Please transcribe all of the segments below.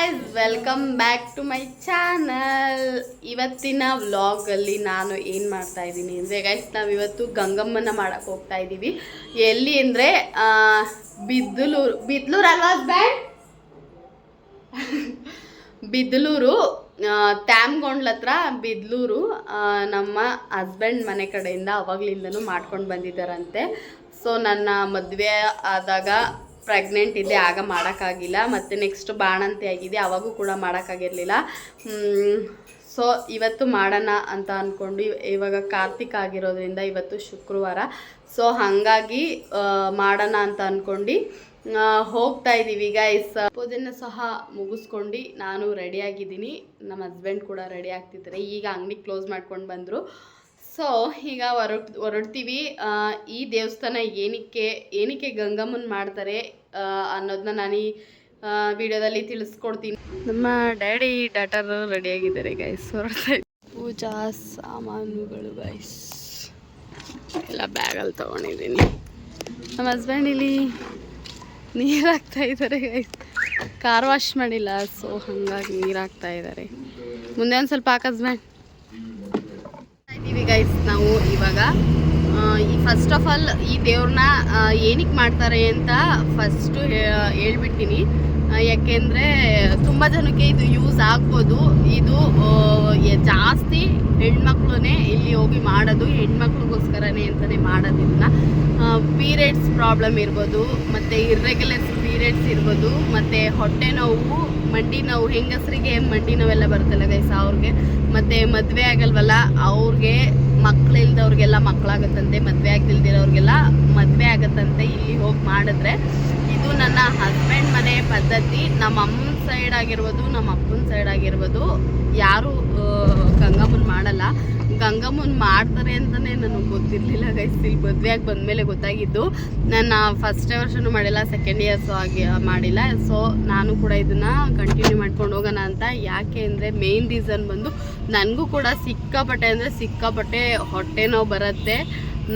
Guys welcome back to my channel ಇವತ್ತಿನ ವ್ಲಾಗಲ್ಲಿ ನಾನು ಏನು ಮಾಡ್ತಾ ಇದ್ದೀನಿ ಅಂದರೆ ಗೈಸ್ ನಾವು ಇವತ್ತು ಗಂಗಮ್ಮನ ಮಾಡಕ್ಕೆ ಹೋಗ್ತಾ ಇದ್ದೀವಿ. ಎಲ್ಲಿ ಅಂದರೆ ಬಿದ್ದಲೂರು ಬಿದ್ಲೂರು ಅಲ್ವಾ ಬ್ಯಾಂಡ್ ಬಿದ್ಲೂರು ತ್ಯಾಮ್ಗೊಂಡ್ಲ ಹತ್ರ ಬಿದ್ಲೂರು ನಮ್ಮ ಹಸ್ಬೆಂಡ್ ಮನೆ ಕಡೆಯಿಂದ ಅವಾಗ್ಲಿಂದನೂ ಮಾಡ್ಕೊಂಡು ಬಂದಿದ್ದಾರಂತೆ. ಸೊ ನನ್ನ ಮದುವೆ ಆದಾಗ ಪ್ರೆಗ್ನೆಂಟ್ ಇದ್ದೆ ಆಗ ಮಾಡೋಕ್ಕಾಗಿಲ್ಲ. ಮತ್ತು ನೆಕ್ಸ್ಟ್ ಬಾಣಂತಿ ಆಗಿದೆ, ಅವಾಗೂ ಕೂಡ ಮಾಡೋಕ್ಕಾಗಿರಲಿಲ್ಲ. ಸೊ ಇವತ್ತು ಮಾಡೋಣ ಅಂತ ಅಂದ್ಕೊಂಡು ಇವ್- ಇವಾಗ ಕಾರ್ತಿಕ್ ಆಗಿರೋದ್ರಿಂದ ಇವತ್ತು ಶುಕ್ರವಾರ. ಸೊ ಹಾಗಾಗಿ ಮಾಡೋಣ ಅಂತ ಅಂದ್ಕೊಂಡು ಹೋಗ್ತಾ ಇದ್ದೀವಿ ಈಗ ಗೈಸ್ ಪೂಜೆನ ಸಹ ಮುಗಿಸ್ಕೊಂಡು ನಾನು ರೆಡಿ ಆಗಿದ್ದೀನಿ. ನಮ್ಮ ಹಸ್ಬೆಂಡ್ ಕೂಡ ರೆಡಿ ಆಗ್ತಿದ್ದಾರೆ. ಈಗ ಅಂಗಡಿ ಕ್ಲೋಸ್ ಮಾಡ್ಕೊಂಡು ಬಂದರು. ಸೊ ಈಗ ಹೊರಟ್ ಹೊರಡ್ತೀವಿ. ಈ ದೇವಸ್ಥಾನ ಏನಕ್ಕೆ ಏನಕ್ಕೆ ಗಂಗಮ್ಮನ್ ಮಾಡ್ತಾರೆ ಅನ್ನೋದನ್ನ ನಾನು ಈ ವಿಡಿಯೋದಲ್ಲಿ ತಿಳಿಸ್ಕೊಡ್ತೀನಿ. ನಮ್ಮ ಡ್ಯಾಡಿ, ಡಾಟರ್ ರೆಡಿ ಆಗಿದ್ದಾರೆ ಗೈಸ್ ಹೊರಡ್ತಾ. ಪೂಜಾ ಸಾಮಾನುಗಳು ಗೈಸ್ ಎಲ್ಲ ಬ್ಯಾಗಲ್ಲಿ ತೊಗೊಂಡಿದ್ದೀನಿ. ನಮ್ಮ ಹಸ್ಬೆಂಡ್ ಇಲ್ಲಿ ನೀರು ಹಾಕ್ತಾ ಇದ್ದಾರೆ ಗೈಸ್ ಕಾರ್ ವಾಶ್ ಮಾಡಿಲ್ಲ ಸೊ ಹಾಗಾಗಿ ನೀರು ಹಾಕ್ತಾ ಇದ್ದಾರೆ. ಮುಂದೆ ಒಂದು ಸ್ವಲ್ಪ ಹಾಕ ಇದ್ದೀವಿ ಗೈಸ್, ನಾವು ಇವಾಗ ಈ ಫಸ್ಟ್ ಆಫ್ ಆಲ್ ಈ ದೇವ್ರನ್ನ ಏನಕ್ಕೆ ಮಾಡ್ತಾರೆ ಅಂತ ಫಸ್ಟು ಹೇಳ್ಬಿಡ್ತೀನಿ. ಯಾಕೆಂದರೆ ತುಂಬ ಜನಕ್ಕೆ ಇದು ಯೂಸ್ ಆಗ್ಬೋದು. ಇದು ಜಾಸ್ತಿ ಹೆಣ್ಮಕ್ಳೇ ಇಲ್ಲಿ ಹೋಗಿ ಮಾಡೋದು, ಹೆಣ್ಮಕ್ಳಿಗೋಸ್ಕರನೇ ಅಂತಲೇ ಮಾಡೋದಿಲ್ಲ ಪೀರಿಯಡ್ಸ್ ಪ್ರಾಬ್ಲಮ್ ಇರ್ಬೋದು, ಮತ್ತು ಇರ್ರೆಗ್ಯುಲರ್ಸ್ ಪೀರಿಯಡ್ಸ್ ಇರ್ಬೋದು, ಮತ್ತು ಹೊಟ್ಟೆ ನೋವು, ಮಂಡಿ ನೋವು, ಹೆಂಗಸರಿಗೆ ಮಂಡಿ ನೋವೆಲ್ಲ ಬರುತ್ತಲ್ಲ ಗೈಸ್ ಅವ್ರಿಗೆ ಮತ್ತು ಮದುವೆ ಆಗಲ್ವಲ್ಲ, ಅವ್ರಿಗೆ ಮಕ್ಳಿಲ್ದವ್ರಿಗೆಲ್ಲ ಮಕ್ಕಳಾಗತ್ತಂತೆ ಮದುವೆ ಆಗ್ದಿಲ್ದಿರೋರಿಗೆಲ್ಲ ಮದುವೆ ಆಗತ್ತಂತೆ ಇಲ್ಲಿ ಹೋಗಿ ಮಾಡಿದ್ರೆ. ಇದು ನನ್ನ ಹಸ್ಬೆಂಡ್ ಮನೆ ಪದ್ಧತಿ. ನಮ್ಮ ಅಮ್ಮನ ಸೈಡ್ ಆಗಿರ್ಬೋದು ನಮ್ಮ ಅಪ್ಪನ ಸೈಡ್ ಆಗಿರ್ಬೋದು, ಯಾರು ಗಂಗಮ್ಮನ್ ಮಾಡಲ್ಲ ಮಾಡ್ತಾರೆ ಅಂತಲೇ ನನಗೆ ಗೊತ್ತಿರಲಿಲ್ಲ ಗೈಸ್ ಇಲ್ಲಿ ಮದುವೆಯಾಗಿ ಬಂದಮೇಲೆ ಗೊತ್ತಾಗಿದ್ದು. ನಾನು ಫಸ್ಟ್ ವರ್ಷನೂ ಮಾಡಿಲ್ಲ ಸೆಕೆಂಡ್ ಇಯರ್ಸು ಆಗಿ ಮಾಡಿಲ್ಲ. ಸೊ ನಾನು ಕೂಡ ಇದನ್ನು ಕಂಟಿನ್ಯೂ ಮಾಡ್ಕೊಂಡು ಹೋಗೋಣ ಅಂತ. ಯಾಕೆ ಅಂದರೆ ಮೇನ್ ರೀಸನ್ ಬಂದು ನನಗೂ ಕೂಡ ಸಿಕ್ಕಾಪಟ್ಟೆ ಅಂದರೆ ಸಿಕ್ಕಾಪಟ್ಟೆ ಹೊಟ್ಟೆ ನೋವು ಬರುತ್ತೆ.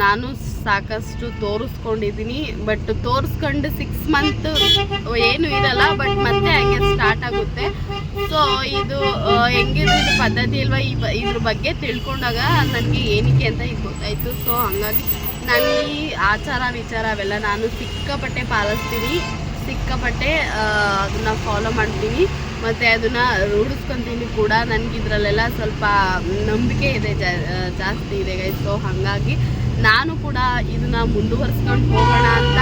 ನಾನು ಸಾಕಷ್ಟು ತೋರಿಸ್ಕೊಂಡಿದ್ದೀನಿ ಬಟ್ ತೋರಿಸ್ಕೊಂಡು ಸಿಕ್ಸ್ ಮಂತ್ ಏನು ಇರಲ್ಲ ಬಟ್ ಮತ್ತೆ ಹಂಗೆ ಸ್ಟಾರ್ಟ್ ಆಗುತ್ತೆ. ಸೊ ಇದು ಹೆಂಗಿರೋದು ಪದ್ಧತಿ ಇಲ್ವಾ? ಈ ಇದ್ರ ಬಗ್ಗೆ ತಿಳ್ಕೊಂಡಾಗ ನನಗೆ ಏನಕ್ಕೆ ಅಂತ ಇದು ಗೊತ್ತಾಯಿತು. ಸೊ ಹಾಗಾಗಿ ನಾನು ಈ ಆಚಾರ ವಿಚಾರ ಅವೆಲ್ಲ ನಾನು ಸಿಕ್ಕಾಪಟ್ಟೆ ಪಾಲಿಸ್ತೀನಿ. ಸಿಕ್ಕಾಪಟ್ಟೆ ಅದನ್ನು ಫಾಲೋ ಮಾಡ್ತೀನಿ. ಮತ್ತು ಅದನ್ನು ರೂಢಿಸ್ಕೊತೀನಿ ಕೂಡ. ನನಗೆ ಸ್ವಲ್ಪ ನಂಬಿಕೆ ಇದೆ ಜಾಸ್ತಿ ಇದೆ ಗೈಸ್ ಸೊ ಹಾಗಾಗಿ ನಾನು ಕೂಡ ಇದನ್ನ ಮುಂದುವರ್ಸ್ಕೊಂಡು ಹೋಗೋಣ ಅಂತ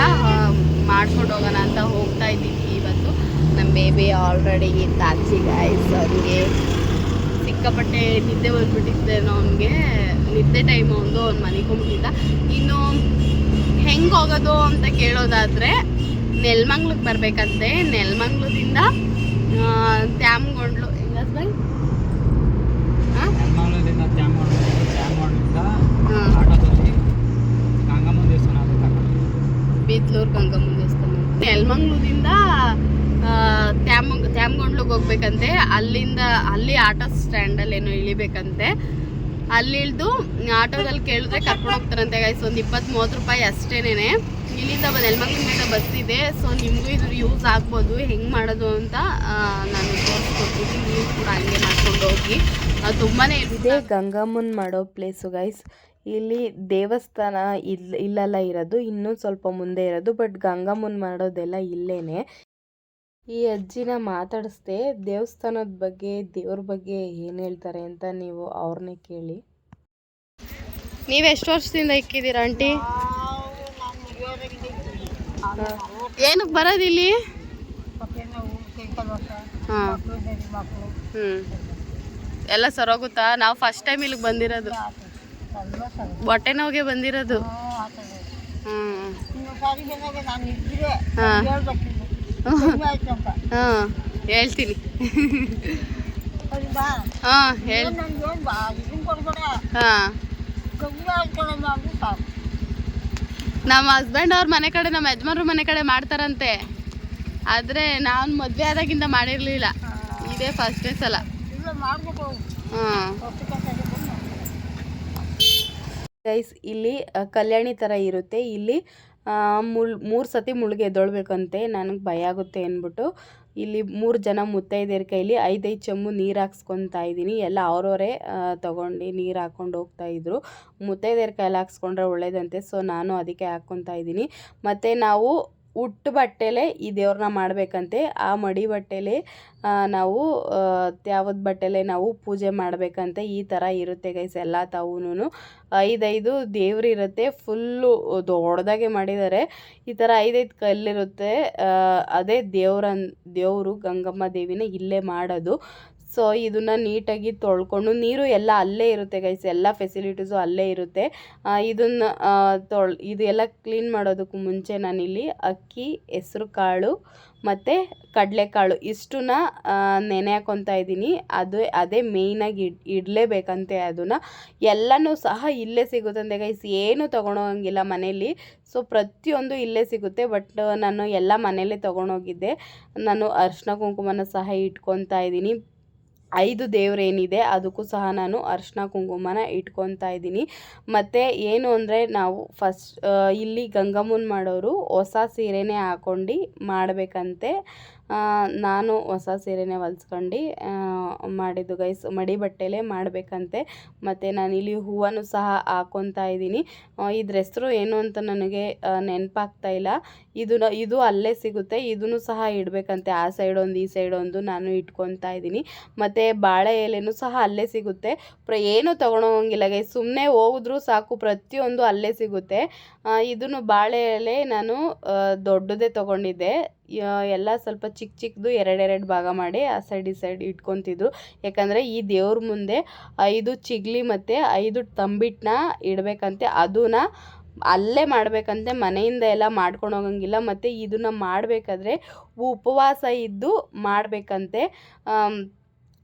ಮಾಡ್ಕೊಂಡು ಹೋಗೋಣ ಅಂತ ಹೋಗ್ತಾ ಇದ್ದೀನಿ ಇವತ್ತು. ನಮ್ಮ ಬೇಬಿ ಆಲ್ರೆಡಿ ತಾಚಿ ಗಾಯ್ಸ್ ಅವನಿಗೆ ಸಿಕ್ಕಾಪಟ್ಟೆ ನಿದ್ದೆ ಬಂದ್ಬಿಟ್ಟಿದ್ದೇನೋ ಅವನಿಗೆ. ನಿದ್ದೆ ಟೈಮ್ ಒಂದು ಅವ್ನು ಮನಿಕೊಂಬಿಟ್ಟಿದ್ದ ಇನ್ನು ಹೆಂಗೆ ಹೋಗೋದು ಅಂತ ಕೇಳೋದಾದರೆ ನೆಲ್ಮಂಗ್ಲಕ್ಕೆ ಬರಬೇಕಂತೆ. ನೆಲ್ಮಂಗ್ಲದಿಂದ ತ್ಯಾಮ್ಗೊಂಡ್ಲು ಹೆಂಗ ಹಸ್ಬೆಂಡ್ ಹಾಂ ಎರ್ನಾಳದಿಂದ ತ್ಯಾಮೋಡ್ ತ್ಯಾಮೋಡ್ನಿಂದ ಹಾಂ ಆಟೋದಲ್ಲಿ ಗಂಗಮ್ಮ ದೇವಸ್ಥಾನ ಅದು ಕರ್ಕೊಂಡು ಬೇತ್ಲೂರು ಗಂಗಮ್ಮನ ದೇವಸ್ಥಾನ. ಯಲ್ಮಂಗ್ಲೂರಿಂದ ತ್ಯಾಮ್ ತ್ಯಾಮ್ಗೊಂಡ್ಲಿಗೆ ಹೋಗ್ಬೇಕಂತೆ. ಅಲ್ಲಿಂದ, ಅಲ್ಲಿ ಆಟೋ ಸ್ಟ್ಯಾಂಡಲ್ಲಿ ಏನೋ ಇಳಿಬೇಕಂತೆ. ಅಲ್ಲಿ ಇಳಿದು ಆಟೋದಲ್ಲಿ ಕೇಳಿದ್ರೆ ಕರ್ಕೊಂಡು ಹೋಗ್ತಾರಂತೆ ಗೈಸ್ ಒಂದು ಇಪ್ಪತ್ತು ಮೂವತ್ತು ರೂಪಾಯಿ ಅಷ್ಟೇನೆ ಇಲ್ಲಿಂದ ನೆಲ್ಮಂಗ್ಲಿಂದ ಬಸ್ ಇದೆ. ಸೊ ನಿಮಗೂ ಇದು ಯೂಸ್ ಆಗ್ಬೋದು. ಹೆಂಗೆ ಮಾಡೋದು ಅಂತ ನಾನು ತೋರಿಸ್ಕೊಡ್ತೀನಿ. ನೀವು ಕೂಡ ಹಂಗೆ ಮಾಡ್ಕೊಂಡು ಹೋಗಿ. ಅದು ತುಂಬಾ ಇದೆ ಗಂಗಮ್ಮನ್ ಮಾಡೋ ಪ್ಲೇಸು ಗೈಸ್ ಇಲ್ಲಿ ದೇವಸ್ಥಾನ ಇಲ್ಲಿ ಇಲ್ಲೆಲ್ಲ ಇರೋದು, ಇನ್ನೂ ಸ್ವಲ್ಪ ಮುಂದೆ ಇರೋದು, ಬಟ್ ಗಂಗಮ್ಮನ ಮಾಡೋದೆಲ್ಲ ಇಲ್ಲೇನೆ. ಈ ಅಜ್ಜಿನ ಮಾತಾಡಿಸ್ದೆ, ದೇವಸ್ಥಾನದ ಬಗ್ಗೆ, ದೇವ್ರ ಬಗ್ಗೆ ಏನು ಹೇಳ್ತಾರೆ ಅಂತ ನೀವು ಅವ್ರನ್ನೇ ಕೇಳಿ. ನೀವು ಎಷ್ಟು ವರ್ಷದಿಂದ ಇಕ್ಕಿದ್ದೀರ ಆಂಟಿ? ಏನಕ್ಕೆ ಬರೋದು ಇಲ್ಲಿ? ಎಲ್ಲ ಸರೋಗುತ್ತಾ? ನಾವು ಫಸ್ಟ್ ಟೈಮ್ ಇಲ್ಲಿಗೆ ಬಂದಿರೋದು. ಹೊಟ್ಟೆ ನೋವಿಗೆ ಬಂದಿರೋದು. ಹಾಂ ಹಾಂ. ಹೇಳ್ತೀನಿ. ಹಾಂ ಹೇಳಿ. ಹಾಂ. ನಮ್ಮ ಹಸ್ಬೆಂಡ್ ಅವ್ರ ಮನೆ ಕಡೆ ನಮ್ಮ ಯಜಮಾನ್ರ ಮನೆ ಕಡೆ ಮಾಡ್ತಾರಂತೆ. ಆದರೆ ನಾನು ಮದುವೆ ಆದಾಗಿಂದ ಮಾಡಿರಲಿಲ್ಲ. ಇದೇ ಫಸ್ಟ್ನೇ ಸಲ. ಹಾಂ. ಗೈಸ್ ಇಲ್ಲಿ ಕಲ್ಯಾಣಿ ಥರ ಇರುತ್ತೆ. ಇಲ್ಲಿ ಮುಳ್, ಮೂರು ಸತಿ ಮುಳುಗೆ ಎದ್ದೊಳ್ಬೇಕಂತೆ. ನನಗೆ ಭಯ ಆಗುತ್ತೆ ಅಂದ್ಬಿಟ್ಟು ಇಲ್ಲಿ ಮೂರು ಜನ ಮುತ್ತೈದೆಯರ ಕೈಲಿ. ಐದೈದು ಚಮ್ಮು ನೀರು ಹಾಕ್ಸ್ಕೊತಾ ಇದ್ದೀನಿ. ಎಲ್ಲ ಅವ್ರವರೇ ತೊಗೊಂಡು ನೀರು ಹಾಕ್ಕೊಂಡು ಹೋಗ್ತಾ ಇದ್ರು. ಮುತ್ತೈದೆಯರ ಕೈಲಿ ಹಾಕ್ಸ್ಕೊಂಡ್ರೆ ಒಳ್ಳೇದಂತೆ. ಸೊ, ನಾನು ಅದಕ್ಕೆ ಹಾಕ್ಕೊತಾ ಇದ್ದೀನಿ. ಮತ್ತು ನಾವು ಉಟ್ಟು ಬಟ್ಟೆಲೇ ಈ ದೇವ್ರನ್ನ ಮಾಡಬೇಕಂತೆ. ಆ ಮಡಿ ಬಟ್ಟೆಲೇ ನಾವು ತ್ಯಾವದ ಬಟ್ಟೆಲೆ ನಾವು ಪೂಜೆ ಮಾಡಬೇಕಂತೆ. ಈ ಥರ ಇರುತ್ತೆ ಗೈಸ್ ಎಲ್ಲ ತಾವೂನು ಐದೈದು ದೇವ್ರು ಇರುತ್ತೆ, ಫುಲ್ಲು ದೊಡ್ಡದಾಗೆ ಮಾಡಿದ್ದಾರೆ ಈ ಥರ ಐದೈದು ಕಲ್ಲಿರುತ್ತೆ. ಅದೇ ದೇವ್ರನ್, ದೇವರು ಗಂಗಮ್ಮ ದೇವಿನ ಇಲ್ಲೇ ಮಾಡೋದು. ಸೊ ಇದನ್ನು ನೀಟಾಗಿ ತೊಳ್ಕೊಂಡು ನೀರು ಎಲ್ಲ ಅಲ್ಲೇ ಇರುತ್ತೆ ಗೈಸ್ ಎಲ್ಲ ಫೆಸಿಲಿಟೀಸು ಅಲ್ಲೇ ಇರುತ್ತೆ. ಇದನ್ನು ತೊಳ್ ಇದು ಎಲ್ಲ ಕ್ಲೀನ್ ಮಾಡೋದಕ್ಕೂ ಮುಂಚೆ ನಾನಿಲ್ಲಿ ಅಕ್ಕಿ, ಹೆಸ್ರು ಕಾಳು ಮತ್ತು ಕಡಲೆಕಾಳು ಇಷ್ಟನ್ನ ನೆನೆ ಹಾಕ್ಕೊತಾ ಇದ್ದೀನಿ. ಅದು, ಅದೇ ಮೇಯ್ನಾಗಿ ಇಡ್, ಇಡಲೇಬೇಕಂತೆ ಅದನ್ನು. ಎಲ್ಲನೂ ಸಹ ಇಲ್ಲೇ ಸಿಗುತ್ತಂತೆ ಗೈಸ್ ಏನು ತೊಗೊಂಡೋಗಂಗಿಲ್ಲ ಮನೇಲಿ. ಸೊ ಪ್ರತಿಯೊಂದು ಇಲ್ಲೇ ಸಿಗುತ್ತೆ ಬಟ್ ನಾನು ಎಲ್ಲ ಮನೇಲೇ ತೊಗೊಂಡೋಗಿದ್ದೆ. ನಾನು ಅರ್ಶಿನ ಕುಂಕುಮನ ಸಹ ಇಟ್ಕೊತಾ ಇದ್ದೀನಿ. ಐದು ದೇವ್ರೇನಿದೆ ಅದಕ್ಕೂ ಸಹ ನಾನು ಅರಿಶಿನ ಕುಂಕುಮನ ಇಟ್ಕೊತಾ ಇದ್ದೀನಿ. ಮತ್ತು ಏನು ಅಂದರೆ ನಾವು ಫಸ್ಟ್ ಇಲ್ಲಿ ಗಂಗಮ್ಮನ ಮಾಡೋರು ಹೊಸ ಸೀರೆನೇ ಹಾಕೊಂಡು ಮಾಡಬೇಕಂತೆ. ನಾನು ಹೊಸ ಸೀರೆನೇ ಹೊಲ್ಸ್ಕೊಂಡು ಮಾಡಿದ್ದು ಗೈಸ್ ಮಡಿ ಬಟ್ಟೆಲೇ ಮಾಡಬೇಕಂತೆ. ಮತ್ತು ನಾನಿಲ್ಲಿ ಹೂವನ್ನು ಸಹ ಹಾಕ್ಕೊತಾ ಇದ್ದೀನಿ. ಇದ್ರ ಹೆಸರು ಏನು ಅಂತ ನನಗೆ ನೆನಪಾಗ್ತಾ ಇಲ್ಲ. ಇದು ಇದು ಅಲ್ಲೇ ಸಿಗುತ್ತೆ. ಇದನ್ನು ಸಹ ಇಡಬೇಕಂತೆ. ಆ ಸೈಡ್ ಒಂದು, ಈ ಸೈಡ್ ಒಂದು ನಾನು ಇಟ್ಕೊತಾ ಇದ್ದೀನಿ. ಮತ್ತು ಬಾಳೆ ಎಲೆನೂ ಸಹ ಅಲ್ಲೇ ಸಿಗುತ್ತೆ. ಪ್ರ, ಏನು ತೊಗೊಳೋಂಗಿಲ್ಲ ಗೈ ಸುಮ್ಮನೆ ಹೋದ್ರೂ ಸಾಕು, ಪ್ರತಿಯೊಂದು ಅಲ್ಲೇ ಸಿಗುತ್ತೆ. ಇದನ್ನು ಬಾಳೆ ಎಲೆ ನಾನು ದೊಡ್ಡದೇ ತೊಗೊಂಡಿದ್ದೆ. ಎಲ್ಲ ಸ್ವಲ್ಪ ಚಿಕ್ಕ ಚಿಕ್ಕದು ಎರಡೆರಡು ಭಾಗ ಮಾಡಿ ಆ ಸೈಡ್ ಈ ಸೈಡ್ ಇಟ್ಕೊತಿದ್ರು. ಯಾಕಂದರೆ ಈ ದೇವ್ರ ಮುಂದೆ ಐದು ಚಿಗ್ಲಿ ಮತ್ತು ಐದು ತಂಬಿಟ್ಟನ್ನ ಇಡಬೇಕಂತೆ. ಅದನ್ನು ಅಲ್ಲೇ ಮಾಡಬೇಕಂತೆ, ಮನೆಯಿಂದ ಎಲ್ಲ ಮಾಡ್ಕೊಂಡು ಹೋಗಂಗಿಲ್ಲ ಮತ್ತು ಇದನ್ನು ಮಾಡಬೇಕಾದ್ರೆ ಉಪವಾಸ ಇದ್ದು ಮಾಡಬೇಕಂತೆ.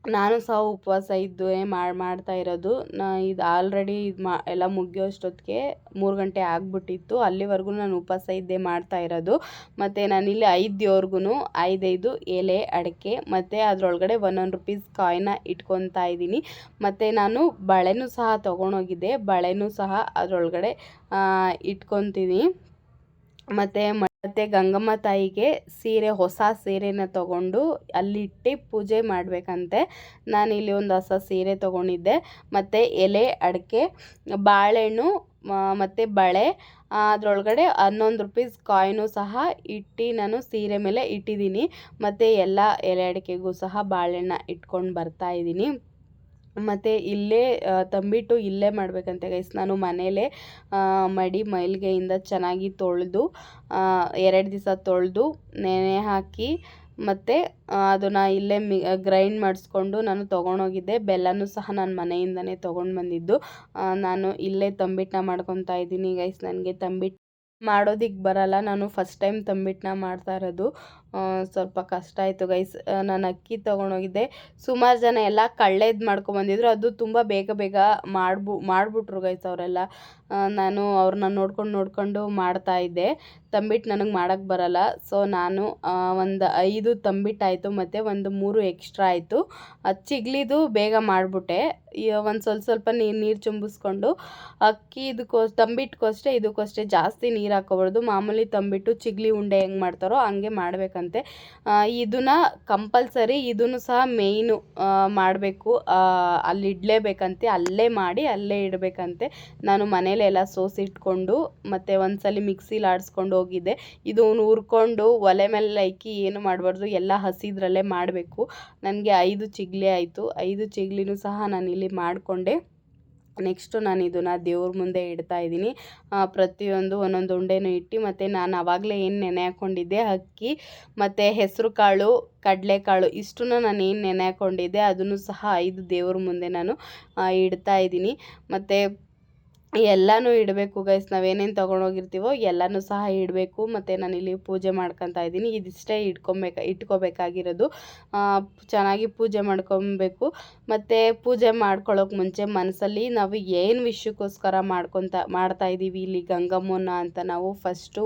ನಾನು ಸಹ ಉಪವಾಸ ಇದ್ದು ಮಾಡಿ, ಮಾಡ್ತಾ ಇರೋದು. ನಾ, ಇದು ಆಲ್ರೆಡಿ ಇದು ಮಾ, ಎಲ್ಲ ಮುಗಿಯೋಷ್ಟೊತ್ತಿಗೆ ಮೂರು ಗಂಟೆ ಆಗಿಬಿಟ್ಟಿತ್ತು. ಅಲ್ಲಿವರೆಗೂ ನಾನು ಉಪವಾಸ ಇದ್ದೇ ಮಾಡ್ತಾ ಇರೋದು. ಮತ್ತು ನಾನಿಲ್ಲಿ ಐದು ದೇವ್ರಿಗೂ ಐದೈದು ಎಲೆ, ಅಡಿಕೆ, ಮತ್ತು ಅದರೊಳಗಡೆ ಒನ್ ಒನ್ ರುಪೀಸ್ ಕಾಯಿನ ಇಟ್ಕೊತಾ ಇದ್ದೀನಿ. ಮತ್ತು ನಾನು ಬಳೆನೂ ಸಹ ತೊಗೊಂಡೋಗಿದ್ದೆ. ಬಳೆನೂ ಸಹ ಅದರೊಳಗಡೆ ಇಟ್ಕೊತೀನಿ. ಮತ್ತು ಮತ್ತು ಗಂಗಮ್ಮ ತಾಯಿಗೆ ಸೀರೆ, ಹೊಸ ಸೀರೆನ ತಗೊಂಡು ಅಲ್ಲಿಟ್ಟು ಪೂಜೆ ಮಾಡಬೇಕಂತೆ. ನಾನಿಲ್ಲಿ ಒಂದು ಹೊಸ ಸೀರೆ ತೊಗೊಂಡಿದ್ದೆ. ಮತ್ತು ಎಲೆ, ಅಡಿಕೆ, ಬಾಳೆಹಣ್ಣು ಮತ್ತು ಬಳೆ ಅದರೊಳಗಡೆ ಹನ್ನೊಂದು ರುಪೀಸ್ ಕಾಯಿನು ಸಹ ಇಟ್ಟು ನಾನು ಸೀರೆ ಮೇಲೆ ಇಟ್ಟಿದ್ದೀನಿ. ಮತ್ತು ಎಲ್ಲ ಎಲೆ, ಅಡಿಕೆಗೂ ಸಹ ಬಾಳೆಹಣ್ಣ ಇಟ್ಕೊಂಡು ಬರ್ತಾ ಇದ್ದೀನಿ. ಮತ್ತು ಇಲ್ಲೇ ತಂಬಿಟ್ಟು ಇಲ್ಲೇ ಮಾಡಬೇಕಂತೆ ಗೈಸ್ ನಾನು ಮನೇಲೇ ಮಡಿ ಮೈಲ್ಗೆಯಿಂದ ಚೆನ್ನಾಗಿ ತೊಳೆದು ಎರಡು ದಿವಸ ತೊಳೆದು, ನೆನೆ ಹಾಕಿ, ಮತ್ತು ಅದನ್ನು ಇಲ್ಲೇ ಮಿ ಗ್ರೈಂಡ್ ಮಾಡಿಸ್ಕೊಂಡು ನಾನು ತೊಗೊಂಡೋಗಿದ್ದೆ. ಬೆಲ್ಲನೂ ಸಹ ನಾನು ಮನೆಯಿಂದನೇ ತೊಗೊಂಡು ಬಂದಿದ್ದು. ನಾನು ಇಲ್ಲೇ ತಂಬಿಟ್ಟನ್ನ ಮಾಡ್ಕೊತಾ ಇದ್ದೀನಿ ಗೈಸ್ ನನಗೆ ತಂಬಿಟ್ಟು ಮಾಡೋದಿಕ್ಕೆ ಬರಲ್ಲ. ನಾನು ಫಸ್ಟ್ ಟೈಮ್ ತಂಬಿಟ್ಟನ್ನ ಮಾಡ್ತಾ ಇರೋದು. ಸ್ವಲ್ಪ ಕಷ್ಟ ಆಯಿತು ಗೈಸ್. ನಾನು ಅಕ್ಕಿ ತೊಗೊಂಡೋಗಿದ್ದೆ. ಸುಮಾರು ಜನ ಎಲ್ಲ ಕಳ್ಳೇದು ಮಾಡ್ಕೊಂಬಂದಿದ್ರು ಅದು ತುಂಬ ಬೇಗ ಬೇಗ ಮಾಡ್ಬು, ಮಾಡಿಬಿಟ್ರು ಗೈಸ್ ಅವರೆಲ್ಲ. ನಾನು ಅವ್ರನ್ನ ನೋಡ್ಕೊಂಡು ನೋಡ್ಕೊಂಡು ಮಾಡ್ತಾ ಇದ್ದೆ. ತಂಬಿಟ್ಟು ನನಗೆ ಮಾಡೋಕ್ಕೆ ಬರಲ್ಲ. ಸೊ ನಾನು ಒಂದು ಐದು ತಂಬಿಟ್ಟು ಆಯಿತು ಮತ್ತು ಒಂದು ಮೂರು ಎಕ್ಸ್ಟ್ರಾ ಆಯಿತು. ಅದು ಚಿಗ್ಲಿದು ಬೇಗ ಮಾಡಿಬಿಟ್ಟೆ. ಒಂದು ಸ್ವಲ್ಪ ಸ್ವಲ್ಪ ನೀರು ನೀರು ಚುಂಬಿಸ್ಕೊಂಡು ಅಕ್ಕಿ ಇದಕ್ಕೋ ತಂಬಿಟ್ಕೋಷ್ಟೇ ಅಷ್ಟೇ ಇದಕ್ಕೂ ಅಷ್ಟೇ ಜಾಸ್ತಿ ನೀರು ಹಾಕೋಬಾರ್ದು. ಮಾಮೂಲಿ ತಂಬಿಟ್ಟು ಚಿಗ್ಲಿ ಉಂಡೆ ಹೆಂಗೆ ಮಾಡ್ತಾರೋ ಹಂಗೆ ಮಾಡಬೇಕಂತೆ. ಇದನ್ನು ಕಂಪಲ್ಸರಿ ಇದನ್ನು ಸಹ ಮೇಯ್ನು ಮಾಡಬೇಕು. ಅಲ್ಲಿ ಇಡಲೇಬೇಕಂತೆ, ಅಲ್ಲೇ ಮಾಡಿ ಅಲ್ಲೇ ಇಡಬೇಕಂತೆ. ನಾನು ಮನೇಲೆಲ್ಲ ಸೋಸಿಟ್ಕೊಂಡು ಮತ್ತು ಒಂದ್ಸಲಿ ಮಿಕ್ಸಿಲಿ ಆಡಿಸ್ಕೊಂಡು ಹೋಗಿದ್ದೆ. ಇದು ಹುರ್ಕೊಂಡು ಒಲೆ ಮೇಲೆ ಇಕ್ಕಿ ಏನು ಮಾಡಬಾರ್ದು, ಎಲ್ಲ ಹಸಿದ್ರಲ್ಲೇ ಮಾಡಬೇಕು. ನನಗೆ ಐದು ಚಿಗ್ಲಿ ಆಯಿತು. ಐದು ಚಿಗ್ಲಿನೂ ಸಹ ನಾನಿಲ್ಲಿ ಮಾಡಿಕೊಂಡೆ. ನೆಕ್ಸ್ಟು ನಾನು ಇದನ್ನು ದೇವ್ರ ಮುಂದೆ ಇಡ್ತಾ ಇದ್ದೀನಿ. ಪ್ರತಿಯೊಂದು ಒಂದೊಂದು ಉಂಡೆನೂ ಇಟ್ಟು ಮತ್ತು ನಾನು ಆವಾಗಲೇ ಏನು ನೆನೆ ಹಾಕ್ಕೊಂಡಿದ್ದೆ ಅಕ್ಕಿ, ಮತ್ತು ಹೆಸರು ಕಾಳು ಕಡಲೆಕಾಳು ಇಷ್ಟನ್ನು ನಾನು ಏನು ನೆನೆ ಹಾಕ್ಕೊಂಡಿದ್ದೆ ಅದನ್ನು ಸಹ ಐದು ದೇವ್ರ ಮುಂದೆ ನಾನು ಇಡ್ತಾ ಇದ್ದೀನಿ. ಮತ್ತು ಎಲ್ಲನೂ ಇಡಬೇಕು ಗೈಸ್ ನಾವೇನೇನು ತೊಗೊಂಡೋಗಿರ್ತೀವೋ ಎಲ್ಲನೂ ಸಹ ಇಡಬೇಕು. ಮತ್ತು ನಾನಿಲ್ಲಿ ಪೂಜೆ ಮಾಡ್ಕೊತಾ ಇದ್ದೀನಿ. ಇದಿಷ್ಟೇ ಇಟ್ಕೊಬೇಕು ಇಟ್ಕೋಬೇಕಾಗಿರೋದು. ಚೆನ್ನಾಗಿ ಪೂಜೆ ಮಾಡ್ಕೊಬೇಕು. ಮತ್ತು ಪೂಜೆ ಮಾಡ್ಕೊಳ್ಳೋಕೆ ಮುಂಚೆ ಮನಸ್ಸಲ್ಲಿ ನಾವು ಏನು ವಿಷಯಕ್ಕೋಸ್ಕರ ಮಾಡ್ಕೊತ ಮಾಡ್ತಾ ಇದ್ದೀವಿ ಇಲ್ಲಿ ಗಂಗಮ್ಮನ ಅಂತ ನಾವು ಫಸ್ಟು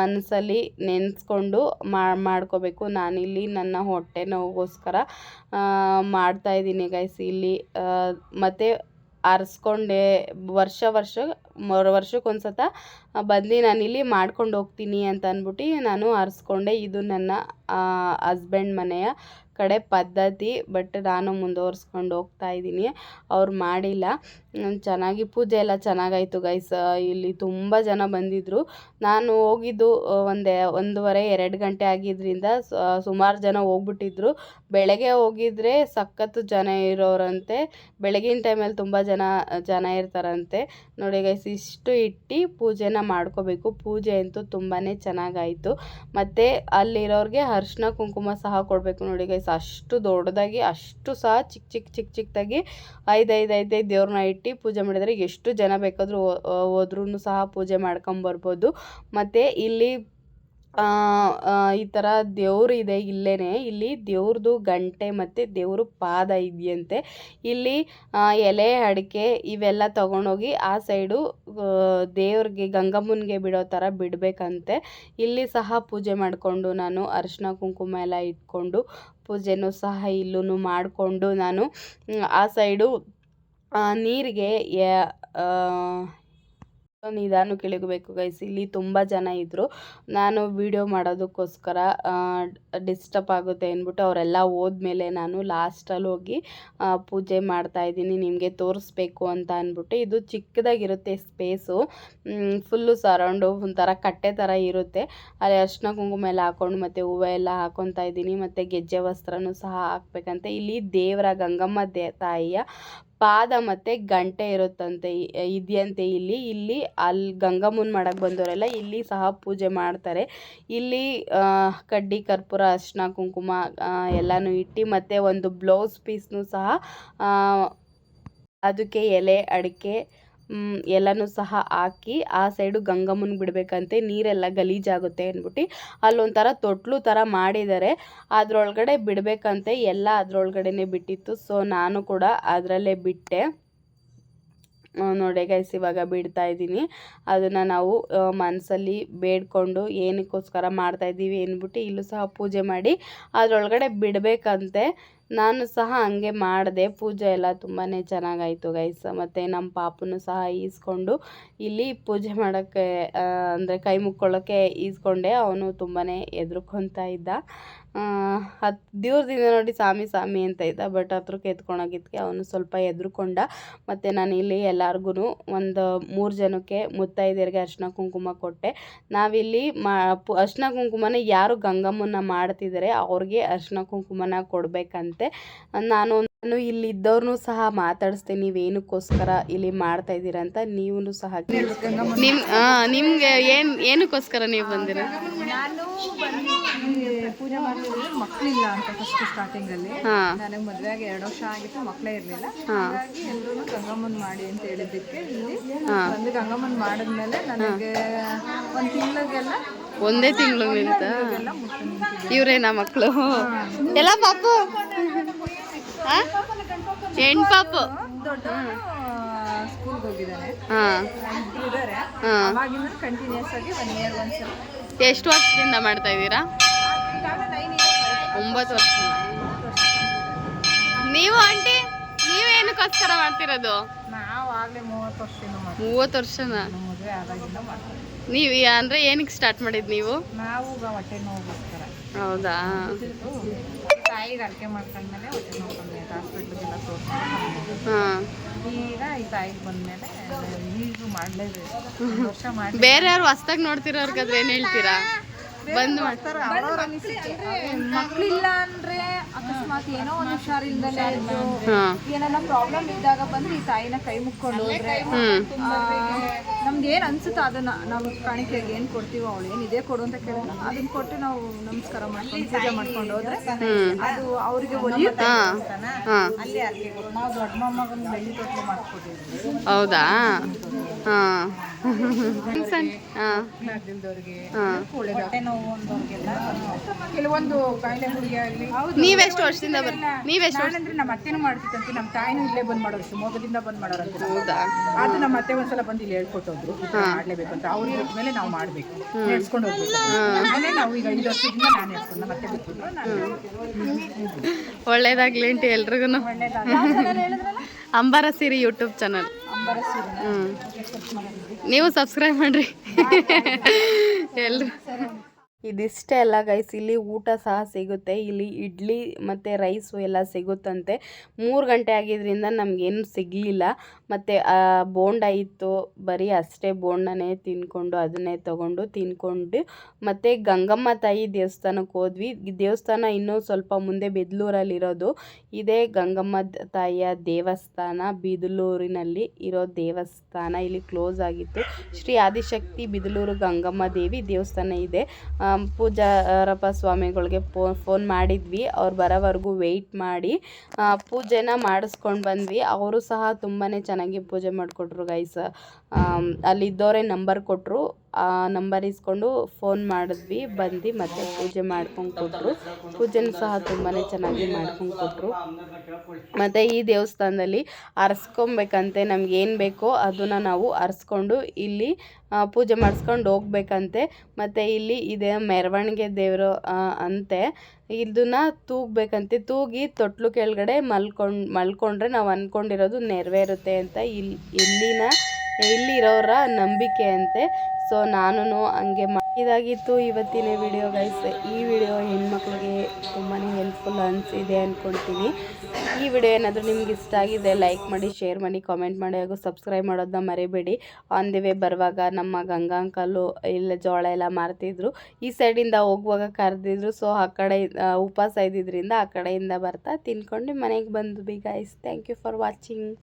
ಮನಸ್ಸಲ್ಲಿ ನೆನೆಸ್ಕೊಂಡು ಮಾಡ್ಕೋಬೇಕು. ನಾನಿಲ್ಲಿ ನನ್ನ ಹೊಟ್ಟೆ ನೋವಿಗೋಸ್ಕರ ಮಾಡ್ತಾ ಇದ್ದೀನಿ ಗೈಸ್ ಇಲ್ಲಿ ಮತ್ತು ಆರಿಸ್ಕೊಂಡೆ, ವರ್ಷ ವರ್ಷ, ಮರು ವರ್ಷಕ್ಕೊಂದ್ಸತ ಬಂದು ನಾನು ಇಲ್ಲಿ ಮಾಡ್ಕೊಂಡು ಹೋಗ್ತೀನಿ ಅಂತ ಅಂದ್ಬಿಟ್ಟು ನಾನು ಆರಿಸ್ಕೊಂಡೆ. ಇದು ನನ್ನ ಹಸ್ಬೆಂಡ್ ಮನೆಯ ಕಡೆ ಪದ್ಧತಿ ಬಟ್ ನಾನು ಮುಂದುವರ್ಸ್ಕೊಂಡು ಹೋಗ್ತಾ ಇದ್ದೀನಿ. ಅವ್ರು ಮಾಡಿಲ್ಲ. ಚೆನ್ನಾಗಿ ಪೂಜೆ ಎಲ್ಲ ಚೆನ್ನಾಗಾಯಿತು ಗೈಸ್ ಇಲ್ಲಿ ತುಂಬ ಜನ ಬಂದಿದ್ದರು ನಾನು ಹೋಗಿದ್ದು ಒಂದೇ, ಒಂದೂವರೆ, ಎರಡು ಗಂಟೆ ಆಗಿದ್ದರಿಂದ ಸುಮಾರು ಜನ ಹೋಗ್ಬಿಟ್ಟಿದ್ರು. ಬೆಳಗ್ಗೆ ಹೋಗಿದ್ರೆ ಸಖತ್ತು ಜನ ಇರೋರಂತೆ. ಬೆಳಗಿನ ಟೈಮಲ್ಲಿ ತುಂಬ ಜನ ಜನ ಇರ್ತಾರಂತೆ. ನೋಡಿ ಗೈಸ್ ಇಷ್ಟು ಇಟ್ಟು ಪೂಜೆನ ಮಾಡ್ಕೋಬೇಕು. ಪೂಜೆ ಅಂತೂ ತುಂಬಾ ಚೆನ್ನಾಗಾಯಿತು. ಮತ್ತು ಅಲ್ಲಿರೋರಿಗೆ ಅರ್ಶಿನ ಕುಂಕುಮ ಸಹ ಕೊಡಬೇಕು ನೋಡಿ ಗೈಸ್ ಅಷ್ಟು ದೊಡ್ಡದಾಗಿ, ಅಷ್ಟು ಸಹ ಚಿಕ್ಕ ಚಿಕ್ಕ ಚಿಕ್ಕ ಚಿಕ್ಕದಾಗಿ ಐದು ಐದು ಐದು ಐದು ದೇವ್ರನ್ನ ಇಟ್ಟು ಪೂಜೆ ಮಾಡಿದರೆ ಎಷ್ಟು ಜನ ಬೇಕಾದರೂ ಹೋದ್ರೂ ಸಹ ಪೂಜೆ ಮಾಡ್ಕೊಂಬರ್ಬೋದು. ಮತ್ತು ಇಲ್ಲಿ ಈ ಥರ ದೇವ್ರು ಇದೆ ಇಲ್ಲೇ ಇಲ್ಲಿ ದೇವ್ರದ್ದು ಗಂಟೆ ಮತ್ತು ದೇವ್ರ ಪಾದ ಇದೆಯಂತೆ. ಇಲ್ಲಿ ಎಲೆ, ಅಡಿಕೆ ಇವೆಲ್ಲ ತಗೊಂಡೋಗಿ ಆ ಸೈಡು ದೇವ್ರಿಗೆ, ಗಂಗಮ್ಮನಿಗೆ ಬಿಡೋ ಥರ ಬಿಡಬೇಕಂತೆ. ಇಲ್ಲಿ ಸಹ ಪೂಜೆ ಮಾಡಿಕೊಂಡು ನಾನು ಅರಿಶಿನ ಕುಂಕುಮ ಎಲ್ಲ ಇಟ್ಕೊಂಡು ಪೂಜೆನೂ ಸಹ ಇಲ್ಲೂ ಮಾಡಿಕೊಂಡು ನಾನು, ಆ ಸೈಡು ನೀರಿಗೆ ಯ- ಕೆಳಗಬೇಕು ಗೈಸ್ ಇಲ್ಲಿ ತುಂಬ ಜನ ಇದ್ದರು ನಾನು ವಿಡಿಯೋ ಮಾಡೋದಕ್ಕೋಸ್ಕರ ಡಿಸ್ಟರ್ಬ್ ಆಗುತ್ತೆ ಅಂದ್ಬಿಟ್ಟು ಅವರೆಲ್ಲ ಹೋದ್ಮೇಲೆ ನಾನು ಲಾಸ್ಟಲ್ಲಿ ಹೋಗಿ ಪೂಜೆ ಮಾಡ್ತಾ ಇದ್ದೀನಿ, ನಿಮಗೆ ತೋರಿಸ್ಬೇಕು ಅಂತ ಅಂದ್ಬಿಟ್ಟು. ಇದು ಚಿಕ್ಕದಾಗಿರುತ್ತೆ ಸ್ಪೇಸು ಫುಲ್ಲು ಸರೌಂಡು ಒಂಥರ ಕಟ್ಟೆ ಥರ ಇರುತ್ತೆ. ಅಲ್ಲಿ ಅರ್ಶಿನ ಕುಂಕುಮ ಎಲ್ಲ ಹಾಕೊಂಡು ಮತ್ತು ಹೂವು ಎಲ್ಲ ಹಾಕೊತಾ ಇದ್ದೀನಿ, ಮತ್ತು ಗೆಜ್ಜೆ ವಸ್ತ್ರನೂ ಸಹ ಹಾಕ್ಬೇಕಂತೆ. ಇಲ್ಲಿ ದೇವರ ಗಂಗಮ್ಮ ದೇ ತಾಯಿಯ ಪಾದ ಮತ್ತು ಗಂಟೆ ಇರುತ್ತಂತೆ ಇದೆಯಂತೆ. ಇಲ್ಲಿ ಇಲ್ಲಿ ಅಲ್ಲಿ ಗಂಗಮ್ಮನ ಮಾಡಕ್ಕೆ ಬಂದವರೆಲ್ಲ ಇಲ್ಲಿ ಸಹ ಪೂಜೆ ಮಾಡ್ತಾರೆ. ಇಲ್ಲಿ ಕಡ್ಡಿ, ಕರ್ಪೂರ ಅರಿಶಿನ ಕುಂಕುಮ ಎಲ್ಲನೂ ಇಟ್ಟು ಮತ್ತು ಒಂದು ಬ್ಲೌಸ್ ಪೀಸ್ನೂ ಸಹ ಅದಕ್ಕೆ ಎಲೆ, ಅಡಿಕೆ ಎಲ್ಲನೂ ಸಹ ಹಾಕಿ ಆ ಸೈಡು ಗಂಗಮ್ಮನ ಬಿಡಬೇಕಂತೆ, ನೀರೆಲ್ಲ ಗಲೀಜಾಗುತ್ತೆ ಅಂದ್ಬಿಟ್ಟು ಅಲ್ಲೊಂಥರ ತೊಟ್ಲು ಥರ ಮಾಡಿದ್ದಾರೆ. ಅದರೊಳಗಡೆ ಬಿಡಬೇಕಂತೆ, ಎಲ್ಲ ಅದರೊಳಗಡೆನೆ ಬಿಟ್ಟಿತ್ತು. ಸೊ ನಾನು ಕೂಡ ಅದರಲ್ಲೇ ಬಿಟ್ಟೆ. ನೋಡಿ ಗೈಸ್ ಇವಾಗ ಬಿಡ್ತಾ ಇದ್ದೀನಿ. ಅದನ್ನು ನಾವು ಮನಸ್ಸಲ್ಲಿ ಬೇಡ್ಕೊಂಡು ಏನಕ್ಕೋಸ್ಕರ ಮಾಡ್ತಾ ಇದ್ದೀವಿ ಅಂದ್ಬಿಟ್ಟು ಇಲ್ಲೂ ಸಹ ಪೂಜೆ ಮಾಡಿ ಅದರೊಳಗಡೆ ಬಿಡಬೇಕಂತೆ. ನಾನು ಸಹ ಹಂಗೆ ಮಾಡಿದೆ. ಪೂಜೆ ಎಲ್ಲ ತುಂಬಾ ಚೆನ್ನಾಗಾಯಿತು ಗೈಸ್ ಮತ್ತು ನಮ್ಮ ಪಾಪನು ಸಹ ಈಸ್ಕೊಂಡು ಇಲ್ಲಿ ಪೂಜೆ ಮಾಡೋಕ್ಕೆ ಅಂದರೆ ಕೈ ಮುಕ್ಕೊಳ್ಳೋಕ್ಕೆ ಈಸ್ಕೊಂಡೆ. ಅವನು ತುಂಬಾ ಹೆದ್ರುಕೊಂತ ಇದ್ದ. ಹತ್ತು ದಿವಸದಿಂದ ನೋಡಿ ಸ್ವಾಮಿ ಸ್ವಾಮಿ ಅಂತ ಇದ್ದ ಬಟ್ ಹತ್ರಕ್ಕೆ ಎತ್ಕೊಂಡೋಗಿದ್ದಕ್ಕೆ ಅವನು ಸ್ವಲ್ಪ ಹೆದ್ರುಕೊಂಡ. ಮತ್ತು ನಾನು ಇಲ್ಲಿ ಎಲ್ಲರಿಗೂ ಒಂದು ಮೂರು ಜನಕ್ಕೆ ಮುತ್ತೈದೆಯರಿಗೆ ಅರ್ಶಿನ ಕುಂಕುಮ ಕೊಟ್ಟೆ. ನಾವಿಲ್ಲಿ ಮಾ ಕುಂಕುಮನ ಯಾರು ಗಂಗಮ್ಮನ ಮಾಡ್ತಿದ್ದಾರೆ ಅವ್ರಿಗೆ ಅರ್ಶಿನ ಕುಂಕುಮನ ಕೊಡಬೇಕಂತೆ. ನಾನು ನಾನು ಇಲ್ಲಿ ಇದ್ದವ್ರನ್ನೂ ಸಹ ಮಾತಾಡಿಸ್ತೀನಿ ನೀವೇನಕ್ಕೋಸ್ಕರ ಇಲ್ಲಿ ಮಾಡ್ತಾ ಇದ್ದೀರಾ ಅಂತ ನೀವು ಸಹ ನಿಮ್ ನಿಮ್ಗೆ ಏನ್ ಏನಕ್ಕೋಸ್ಕರ ನೀವು ಬಂದಿರ? ಪೂಜೆ ಮಾಡ್ತಿದ್ರೆ ಮಕ್ಕಳಿಲ್ಲ ಅಂತ ಫಸ್ಟ್ ಸ್ಟಾರ್ಟಿಂಗ್ ಅಲ್ಲಿ. ಹಾಂ. ನನಗೆ ಮದುವೆ ಆಗಿ ಎರಡು ವರ್ಷ ಆಗಿತ್ತು ಮಕ್ಕಳೇ ಇರಲಿಲ್ಲ. ಹಾಗಾಗಿ ಎಲ್ಲರೂ ಗಂಗಮ್ಮನ್ ಮಾಡಿ ಅಂತ ಹೇಳಿದ್ದಕ್ಕೆ ಇಲ್ಲಿ ಬಂದು ಗಂಗಮ್ಮನ್ ಮಾಡಿದ್ಮೇಲೆ ನನಗೆ ಒಂದು ತಿಂಗಳಿಗೆಲ್ಲ ಒಂದೇ ತಿಂಗಳು ನಿಂತ ಇವ್ರೇನಾ ಮಕ್ಕಳು ಎಲ್ಲ ಪಾಪು? ಹೆಣ್ ಪಾಪು. ದೊಡ್ಡ ಸ್ಕೂಲ್ಗೆ ಹೋಗಿದ್ದಾನೆ ಹಾಂ. ಇಬ್ರು ಇದ್ದಾರೆ ಅವಾಗಿಂದ ಕಂಟಿನ್ಯೂಸ್ ಆಗಿ ಒನ್ ಇಯರ್ ಒಂದ್ಸಲ ಎಷ್ಟು ವರ್ಷದಿಂದ ಮಾಡ್ತಾ ಇದ್ದೀರಾ? ಒಂಬತ್ತು ವರ್ಷ. ನೀವು ಆಂಟಿ ನೀವೇನಕ್ಕೋಸ್ಕರ ಮಾಡ್ತಿರೋದು? ಮೂವತ್ತು ವರ್ಷನ? ಮಾಡ್ತೀವಿ. ನೀವು ಅಂದ್ರೆ ಏನಕ್ಕೆ ಸ್ಟಾರ್ಟ್ ಮಾಡಿದ್ ನೀವು? ಹೌದಾ? ತಾಯಿಗೆ ಅರ್ಕೆ ಮಾಡ್ಕೊಂಡ್ಮೇಲೆ ಹೊಟ್ಟೆ ಆಯ್ತು ಹಾಸ್ಪಿಟ್ಲಿಗೆಲ್ಲ ತೋರಿಸ್ಕೊಂಡು ಹಾಂ. ಈಗ ಈ ತಾಯಿಗೆ ಬಂದಮೇಲೆ ಈಗ ಮಾಡಲೇಬೇಕು. ವರ್ಷ ಮಾಡಿ ಬೇರೆ ಯಾರು ಹೊಸ್ದಾಗಿ ನೋಡ್ತಿರೋರ್ಗಾದ್ರೆ ಏನು ಹೇಳ್ತೀರಾ? ಬಂದು ಮಾಡ್ತಾರೆ ಮಕ್ಕಳಿಲ್ಲ ಅಂದ್ರೆ ಅಕಸ್ಮಾತ್ ಏನೋ ಒಂದು ಹುಷಾರಿಲ್ದಲೇ ಇದ್ದು ಏನಾರ ಪ್ರಾಬ್ಲಮ್ ಇದ್ದಾಗ ಬಂದ್ರೆ ಈ ತಾಯಿನ ಕೈ ಮುಕ್ಕೊಂಡು ಹೋದ್ರೆ ಹ್ಞೂ ನಮ್ಗೆ ಏನ್ ಅನ್ಸುತ್ತೋ ಅದನ್ನ ನಾವು ಕಾಣಿಕೆಗೆ ಏನ್ ಕೊಡ್ತೀವೋ ಅವಳು ಏನ್ ಇದೇ ಕೊಡು ಅಂತ ಕೇಳಿದ್ರೆ ಅದನ್ನ ಕೊಟ್ಟು ನಾವು ನಮಸ್ಕಾರ ಮಾಡ್ಕೊಂಡು ಪೂಜೆ ಮಾಡ್ಕೊಂಡು ಹೋದ್ರೆ ಅದು ಅವ್ರಿಗೆ ಒಲಿಯುತ್ತೆ. ಅಲ್ಲಿ ಹಾಂ. ಅಲ್ಲಿ ನಾವು ದೊಡ್ಡ ಮೊಮ್ಮಗನ ಬೆಳ್ಳಿ ತೊಟ್ಲು ಮಾಡ್ಕೊಟ್ಟಿದ್ವಿ ಹೌದಾ? ಹಾಂ. ನೋವು ಕೆಲವೊಂದು ಕಾಯಿಲೆ ಆಗಲಿ ನೀವೆಷ್ಟು ವರ್ಷದಿಂದ ಬರ್ ನೀವೆಷ್ಟು ವರ್ಷ ನಾನಂದ್ರೆ ನಮ್ಮ ಅತ್ತೆನೂ ಮಾಡ್ತಿತ್ತಂತೆ ನಮ್ಮ ತಾಯಿನೂ ಇಲ್ಲೇ ಬಂದ್ ಮಾಡೋರು. ಶಿವಮೊಗ್ಗದಿಂದ ಬಂದ್ ಮಾಡೋರಂತೆ ಹೌದಾ? ಅದು ನಮ್ಮ ಅತ್ತೆ ಒಂದ್ಸಲ ಬಂದು ಇಲ್ಲಿ ಹೇಳ್ಕೊಟ್ಟೋದ್ರು. ಮಾಡ್ಲೇಬೇಕು ಅಂತ. ಅವ್ರು ಮೇಲೆ ನಾವು ಮಾಡ್ಬೇಕು. ನೆಡ್ಸ್ಕೊಂಡು ಹೋಗ್ಬೇಕು. ನಾವು ಈಗ ಐದು ವರ್ಷದಿಂದ ನಾನು ಹೇಳ್ಕೊಂಡು ನಮ್ಮ ಅತ್ತೆ ಒಳ್ಳೇದಾಗ್ಲಿ ಅಂತ ಎಲ್ರಿಗೂ ಅಂಬಾರ ಸಿರಿ ಯೂಟ್ಯೂಬ್ ಚಾನಲ್. ನೀವು ಸಬ್ಸ್ಕ್ರೈಬ್ ಮಾಡ್ರಿ. ಎಲ್ರು. ಇದಿಷ್ಟೇ ಅಲ್ಲ ಗೈಸ್ ಇಲ್ಲಿ ಊಟ ಸಹ ಸಿಗುತ್ತೆ. ಇಲ್ಲಿ ಇಡ್ಲಿ ಮತ್ತು ರೈಸು ಎಲ್ಲ ಸಿಗುತ್ತಂತೆ. ಮೂರು ಗಂಟೆ ಆಗಿದ್ದರಿಂದ ನಮಗೇನು ಸಿಗಲಿಲ್ಲ. ಮತ್ತು ಬೋಂಡ ಇತ್ತು. ಬರೀ ಅಷ್ಟೇ ಬೋಂಡನೇ ತಿನ್ಕೊಂಡು ಅದನ್ನೇ ತಗೊಂಡು ತಿನ್ಕೊಂಡು ಮತ್ತು ಗಂಗಮ್ಮ ತಾಯಿ ದೇವಸ್ಥಾನಕ್ಕೆ ಹೋದ್ವಿ. ದೇವಸ್ಥಾನ ಇನ್ನೂ ಸ್ವಲ್ಪ ಮುಂದೆ ಬಿದ್ಲೂರಲ್ಲಿರೋದು ಇದೇ ಗಂಗಮ್ಮ ತಾಯಿಯ ದೇವಸ್ಥಾನ, ಬಿದಲೂರಿನಲ್ಲಿ ಇರೋ ದೇವಸ್ಥಾನ. ಇಲ್ಲಿ ಕ್ಲೋಸ್ ಆಗಿತ್ತು. ಶ್ರೀ ಆದಿಶಕ್ತಿ ಬಿದಲೂರು ಗಂಗಮ್ಮ ದೇವಿ ದೇವಸ್ಥಾನ ಇದೆ. ಪೂಜಾರಪ್ಪ ಸ್ವಾಮಿಗಳಿಗೆ ಫೋನ್ ಮಾಡಿದ್ವಿ. ಅವ್ರು ಬರೋವರೆಗೂ ವೆಯ್ಟ್ ಮಾಡಿ ಪೂಜೆನ ಮಾಡಿಸ್ಕೊಂಡು ಬಂದ್ವಿ. ಅವರು ಸಹ ತುಂಬಾ ಚೆನ್ನಾಗಿ ಪೂಜೆ ಮಾಡಿಕೊಟ್ರು ಗೈಸ್ ಅಲ್ಲಿದ್ದವರೇ ನಂಬರ್ ಕೊಟ್ಟರು ಆ ನಂಬರ್ ಇಸ್ಕೊಂಡು ಫೋನ್ ಮಾಡಿದ್ವಿ, ಬಂದು ಮತ್ತೆ ಪೂಜೆ ಮಾಡ್ಕೊಂಡು ಕೊಟ್ಟರು ಪೂಜೆನೂ ಸಹ ತುಂಬಾ ಚೆನ್ನಾಗಿ ಮಾಡ್ಕೊಂಡು ಕೊಟ್ಟರು ಮತ್ತು ಈ ದೇವಸ್ಥಾನದಲ್ಲಿ ಅರ್ಸ್ಕೊಬೇಕಂತೆ ನಮ್ಗೆ ಏನು ಬೇಕೋ ಅದನ್ನು ನಾವು ಅರ್ಸ್ಕೊಂಡು ಇಲ್ಲಿ ಪೂಜೆ ಮಾಡಿಸ್ಕೊಂಡು ಹೋಗ್ಬೇಕಂತೆ. ಮತ್ತು ಇಲ್ಲಿ ಇದೆ ಮೆರವಣಿಗೆ ದೇವರು ಅಂತೆ. ಇದನ್ನ ತೂಗಬೇಕಂತೆ. ತೂಗಿ ತೊಟ್ಲು ಕೆಳಗಡೆ ಮಲ್ಕೊಂಡು, ಮಲ್ಕೊಂಡ್ರೆ ನಾವು ಅಂದ್ಕೊಂಡಿರೋದು ನೆರವೇರುತ್ತೆ ಅಂತ. ಇಲ್ಲಿ ಇಲ್ಲಿನ, ಇಲ್ಲಿರೋರ ನಂಬಿಕೆ ಅಂತೆ. ಸೊ ನಾನು ಹಂಗೆ ಇದಾಗಿತ್ತು ಇವತ್ತಿನ ವಿಡಿಯೋ ಗೈಸ್ ಈ ವಿಡಿಯೋ ಹೆಣ್ಮಕ್ಳಿಗೆ ತುಂಬಾ ಹೆಲ್ಪ್ಫುಲ್ ಅನಿಸಿದೆ ಅಂದ್ಕೊಳ್ತೀನಿ ಈ ವಿಡಿಯೋ ಏನಾದರೂ ನಿಮ್ಗೆ ಇಷ್ಟ ಆಗಿದೆ ಲೈಕ್ ಮಾಡಿ ಶೇರ್ ಮಾಡಿ ಕಾಮೆಂಟ್ ಮಾಡಿ, ಹಾಗೂ ಸಬ್ಸ್ಕ್ರೈಬ್ ಮಾಡೋದನ್ನ ಮರಿಬೇಡಿ. ಆನ್ ದಿ ವೇ ಬರುವಾಗ ನಮ್ಮ ಗಂಗಾ ಅಂಕಲು ಇಲ್ಲ ಜೋಳ ಎಲ್ಲ ಮಾರ್ತಿದ್ರು. ಈ ಸೈಡಿಂದ ಹೋಗುವಾಗ ಕರೆದಿದ್ರು. ಸೊ ಆ ಕಡೆ ಉಪವಾಸ ಇದ್ದಿದ್ದರಿಂದ ಆ ಕಡೆಯಿಂದ ಬರ್ತಾ ತಿನ್ಕೊಂಡು ಮನೆಗೆ ಬಂದ್ವಿ guys thank you for watching